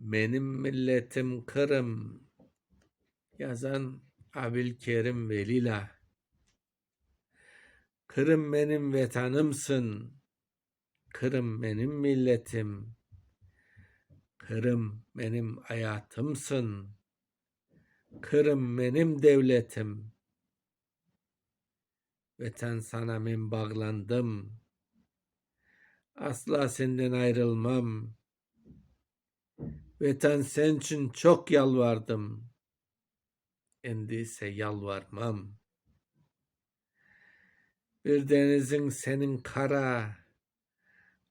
Benim milletim Kırım. Yazan Abilkerim Velila. Kırım benim vatanımsın. Kırım benim milletim. Kırım benim hayatımsın. Kırım benim devletim. Vatan sana ben bağlandım. Asla senden ayrılmam. Vatan sen için çok yalvardım. Endiyse yalvarmam. Bir denizin senin kara,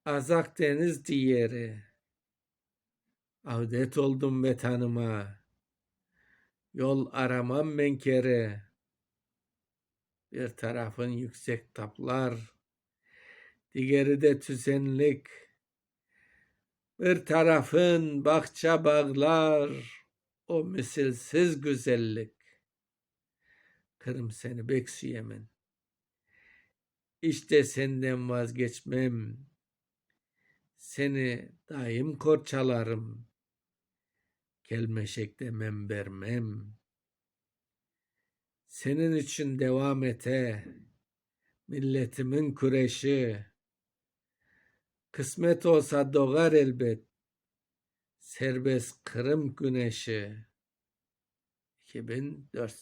azak deniz diğeri. Avdet oldum vatanıma, yol aramam ben kere. Bir tarafın yüksek taplar, diğeri de tüzenlik. Bir tarafın bahçe bağlar, o misilsiz güzellik. Kırım seni beksiyemen. İşte senden vazgeçmem. Seni daim korçalarım. Kelmeşekte men vermem. Senin için devam ete. Milletimin küreşi. Kısmet olsa doğar elbet. Serbest Kırım güneşi. 2004